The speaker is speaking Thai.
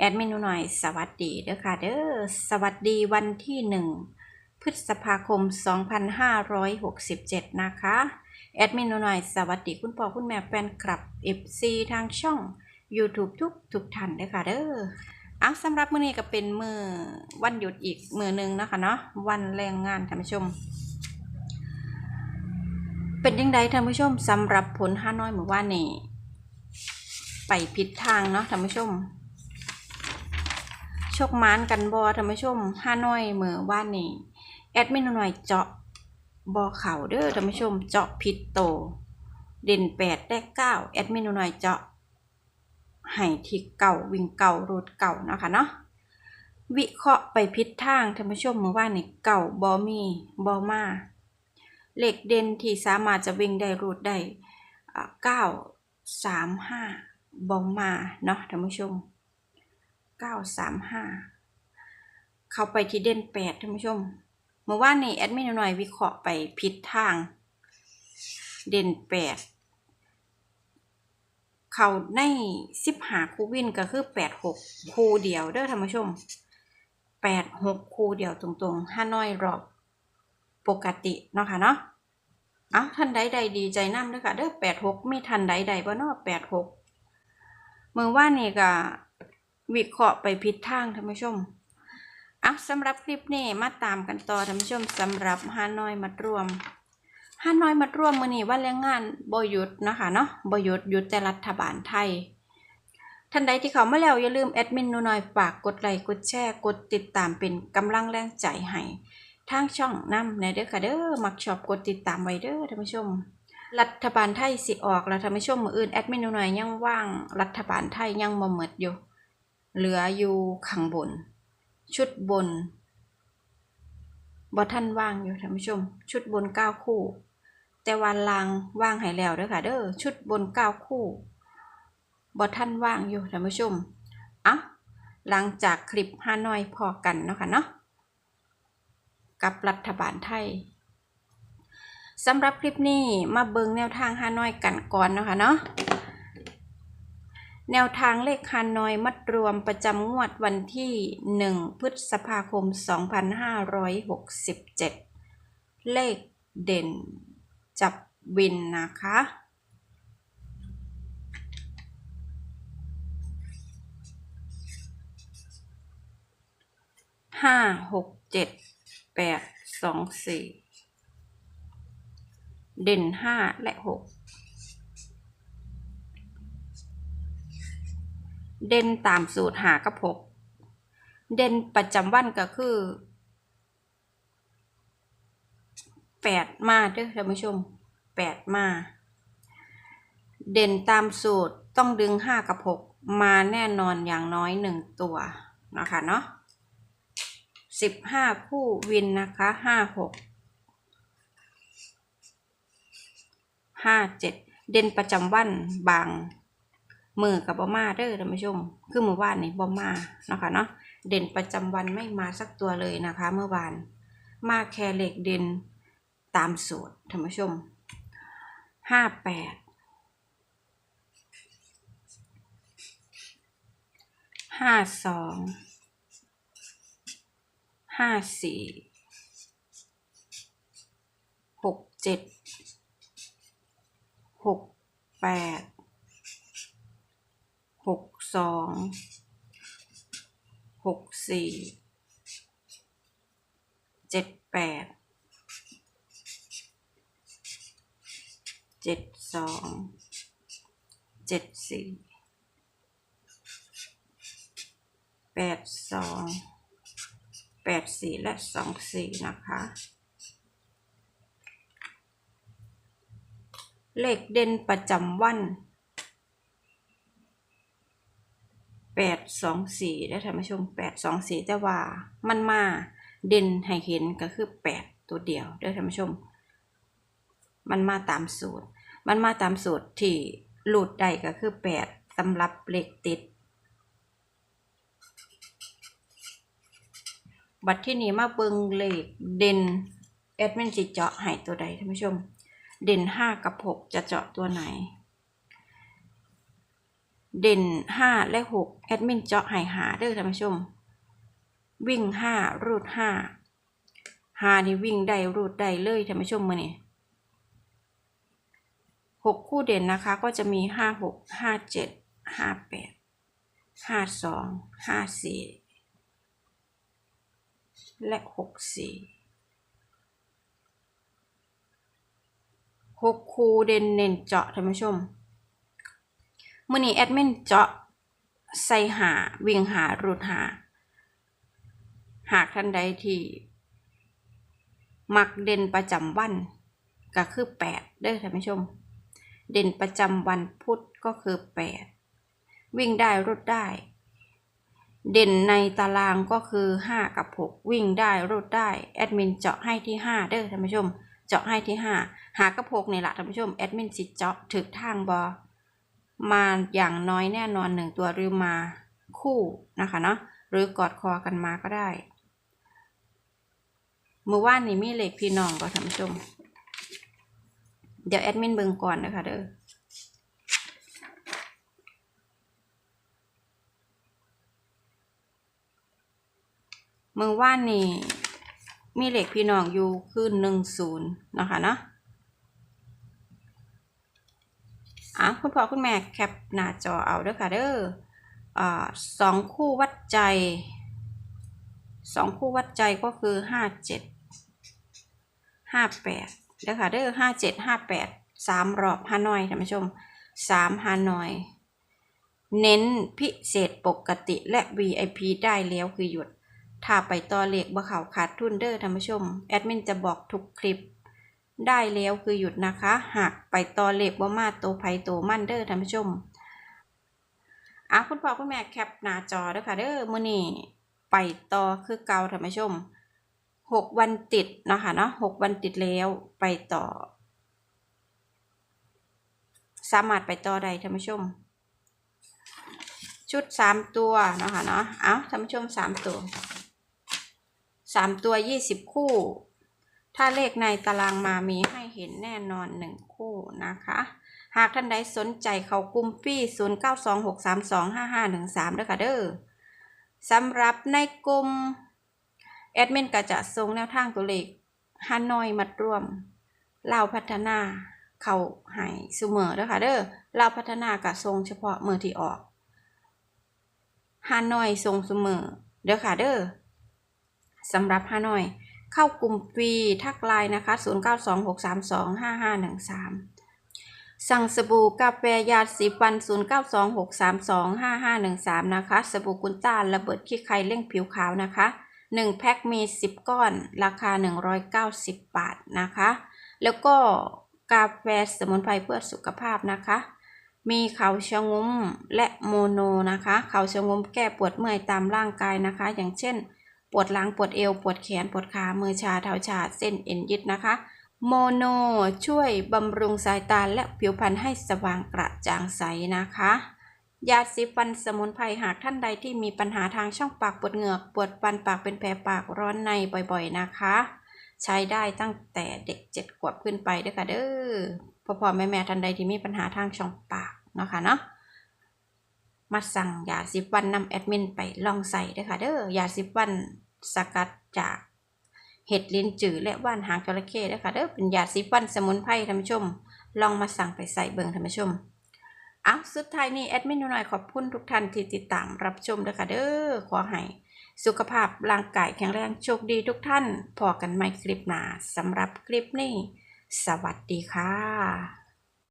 แอดมินหน่อยสวัสดีเด้อค่ะเด้อสวัสดีวันที่หนึ่งพฤษภาคม 2567 นะคะ แอดมินหน่อยสวัสดีคุณพ่อคุณแม่แฟนคลับ FC ทางช่อง YouTube ทุกทุกท่านเด้อค่ะเด้อเอาสำหรับมื้อนี้ก็เป็นมือวันหยุดอีกมือหนึ่งนะคะเนาะวันแรงงานท่านผู้ชม เป็นยังไงท่านผู้ชมสำหรับผลห้าน้อยเมื่อวานนี้ไปผิดทางเนาะท่านผู้ชม ชคหมานกันบอท่านผู้ชมห้าน้อยเมื่อว่านนี้แอดมินหน่อยเจาะบอเข่าเด้อท่านผู้ชมเจาะผิดโต เด่นแปดได้เก้าแอดมินหน่อยเจาะให้ที่เก่าวิ่งเก่ารูดเก่านะคะเนาะวิเคราะห์ไปผิดทางท่านผู้ชมเมื่อว่านนี้เก่าบอมีบอมาเหล็กเด่นที่สามารถจะวิ่งได้รูดได้เก้าสามห้าบอมาเนาะท่านผู้ชม เก้าสามห้าเข้าไปที่เด่นแปดท่านผู้ชม เมื่อวานนี้แอดมินหน่อยวิเคราะห์ไปผิดทาง เด่นแปดเขาในสิบหาคูวินก็คือแปดหกคูเดียวเด้อท่านผู้ชมแปดหกคูเดียวตรงๆห้าน้อยรอบปกติเนาะค่ะเนาะเอาท่านใดใดดีใจน้ำด้อค่ะเด้อแปดหกไมีท่านใดใดบ่เนาะแปดหกเมื่อวานนี้ก็ วิเคราะห์ไปผิดทางท่านผู้ชมอะสำหรับคลิปนี้มาตามกันต่อท่านผู้ชมสำหรับฮานอยมัดรวมฮานอยมัดรวมมือนี้ว่าแรงงานบหยุดนะคะเนาะบหยุดหยุดแต่รัฐบาลไทยท่านใดที่เขามาแล้วอย่าลืมแอดมินนูน่อยฝากกดไลค์กดแชร์กดติดตามเป็นกำลังแรงใจให้ทางช่องนํในเด้อค่ะเด้อมักชอบกดติดตามไว้เด้อท่านผู้ชม รัฐบาลไทยสิออกแล้วท่านผู้ชมมืออื่นแอดมินนูน่อยยังว่างรัฐบาลไทยยังบ่หมดอยู่ เหลืออยู่ข้างบน ชุดบนบอท่านว่างอยู่ท่านผู้ชม ชุดบนเก้าคู่ แต่วันลางว่างให้แล้วเด้อค่ะเด้อชุดบนเก้าคู่บอท่านว่างอยู่ท่านผู้ชมอะหลังจากคลิปห้าน้อยพอกันเนาะค่ะเนาะกับรัฐบาลไทยสำหรับคลิปนี้มาเบิงแนวทางห้าน้อยกันก่อนเนาะค่ะเนาะ แนวทางเลขฮานอยมัดรวมประจำงวดวันที่ 1 พฤษภาคม 2567 เลขเด่นจับวินนะคะ ห้าหกเจ็ดแปดสองสี่เด่นห้าและหก เด่นตามสูตรหากับหกเด่นประจำวันก็คือแปดมาเด้อท่านผู้ชมแปดมา เด่นตามสูตรต้องดึงห้ากับหกมาแน่นอนอย่างน้อยหนึ่งตัวนะคะเนาะสิบห้าคู่วินนะคะห้าหกห้าเจ็ดเด่นประจำวันบาง มือกับบอมาเด้อท่านผู้ชม คือเมื่อวานนี่บอมาเนาะคะเนาะเด่นประจำวันไม่มาสักตัวเลยนะคะ เมื่อวาน มาแค่เหล็กเด่นตามสูตรท่านผู้ชมห้าแปดห้าสองห้าสี่หกเจ็ดหกแปด สองหกสี่เจ็ดแปดเจ็ดสองเจ็ดสี่แปดสองแปดสี่และสองสี่นะคะ เลขเด่นประจำวัน แปดสองสี่ได้ท่านผู้ชมแปดสองสี่แต่ว่ามันมาเด่นให้เห็นก็คือแปดตัวเดียวได้ท่านผู้ชม มันมาตามสูตร มันมาตามสูตรที่หลุดได้ก็คือแปดสำหรับเลขติด บัตรที่นี้มาเบิงเลขเด่นแอดมินจิเจาะให้ตัวใดท่านผู้ชม เด่นห้ากับหกจะเจาะตัวไหน เด่นห้าและหกแอดมินเจาะให้หาเด้อท่านผู้ชม วิ่งห้ารูดห้าหานี่วิ่งได้รูดได้เลยท่านผู้ชมมือนี่หกคู่เด่นนะคะก็จะมีห้าหกห้าเจ็ดห้าแปดห้าสองห้าสี่และหกสี่หกคู่เด่นเน้นเจาะท่านผู้ชม มื่อนี้แอดมินเจาะใส่หาวิ่งหารูดหา หากท่านใดที่มักเด่นประจำวันก็คือแปดเด้อท่านผู้ชม เด่นประจำวันพุธก็คือแปดวิ่งได้รูดได้ เด่นในตารางก็คือห้ากับหกวิ่งได้รูดได้แอดมินเจาะให้ที่ห้าเด้อท่านผู้ชม เจาะให้ที่ห้าหากับหกนี่แหละท่านผู้ชมแอดมินสิเจาะถึกทางบอ มาอย่างน้อยแน่นอนหนึ่งตัวหรือมาคู่นะคะเนาะหรือกอดคอกันมาก็ได้เมื่อวานนี้มีเหล็กพี่น้องก็ท่านผู้ชม เดี๋ยวแอดมินเบิ่งก่อนนะคะเด้อเมื่อวานนี้มีเหล็กพี่น้องอยู่คือหนึ่งศูนย์นะคะเนาะ อะคุณพ่อคุณแม่แคปหน้าจอเอาเด้อค่ะเด้ออสองคู่วัดใจสองคู่วัดใจก็คือห้าเจ็ดห้าแปดเด้อค่ะเด้อห้าเจ็ดห้าแปดสามรอบฮานอยท่านผู้ชมสามฮานอย เน้นพิเศษปกติและ VIP ได้แล้วคือหยุด ถ้าไปต่อเลขบ่เขาขาดทุนเด้อท่านผู้ชม แอดมินจะบอกทุกคลิป ได้แล้วคือหยุดนะคะหากไปต่อเลขบ่มาโตวไผโตวมั่นเด้อท่านผู้ชมอะคุณพ่อคุณแม่แคปหน้าจอเด้อค่ะเด้อมื้อนี้ไปต่อคือเก่าท่านผู้ชมหกวันติดเนาะค่ะเนาะหกวันติดแล้วไปต่อ สามารถไปต่อได้ท่านผู้ชม ชุดสามตัวเนาะค่ะเนาะเอาท่านผู้ชมสามตัวสามตัวยี่สิบคู่ ถ้าเลขในตารางมามีให้เห็นแน่นอนหนึ่งคู่นะคะ หากท่านใดสนใจเขากลุ่มฟรี0 9 2 6 3 2 5 5 1 3ด้วยค่ะเด้อสำหรับในกลุ่มแอดมินก็จะส่งแนวทางตัวเลขฮานอยมัดรวมเล่าพัฒนาเขาให้เสมอด้วยค่ะเด้อเล่าพัฒนากับทรงเฉพาะมือที่ออกฮานอยทรงเสมอเด้อค่ะเด้อสำหรับฮานอย เข้ากลุ่มฟรีทักไลน์นะคะ 0926325513 สั่งสบู่กาแฟยาสีฟัน 0926325513 นะคะ สบู่กุนต้านระเบิดขี้ไข่เร่งผิวขาวนะคะ 1 แพ็คมี 10 ก้อน ราคา 190 บาทนะคะ แล้วก็กาแฟสมุนไพรเพื่อสุขภาพนะคะ มีเขาชะงุ้มและโมโนนะคะ เขาชะงุ้มแก้ปวดเมื่อยตามร่างกายนะคะ อย่างเช่น ปวดหลังปวดเอว ปวดแขน ปวดขามือชาเท้าชาเส้นเอ็นยึดนะคะ โมโนช่วยบำรุงสายตาและผิวพรรณให้สว่างกระจ่างใสนะคะ ยาสีฟันสมุนไพรหากท่านใดที่มีปัญหาทางช่องปากปวดเหงือกปวดฟันปากเป็นแผลปากร้อนในบ่อยๆนะคะ ใช้ได้ตั้งแต่เด็กเจ็ดขวบขึ้นไปด้อค่ะเด้อพ่อพ่อแม่แม่ท่านใดที่มีปัญหาทางช่องปากนะคะเนาะ มาสั่งยาสิบวันนำแอดมินไปลองใส่ด้ค่ะเด้อยาสิบวันสกัดจากเห็ดลิ้นจือและว่านหางจระเข้ด้ค่ะเด้อเป็นยาสีฟันสมุนไพรท่านผู้ชม ลองมาสั่งไปใส่เบิ่งท่านผู้ชมอาสุดท้ายนี้แอดมินหน่อยขอบคุณทุกท่านที่ติดตามรับชมด้ค่ะเด้อขอให้สุขภาพร่างกายแข็งแรงโชคดีทุกท่านพอกันใหม่คลิปหน้าสำหรับคลิปนี้ สวัสดีค่ะ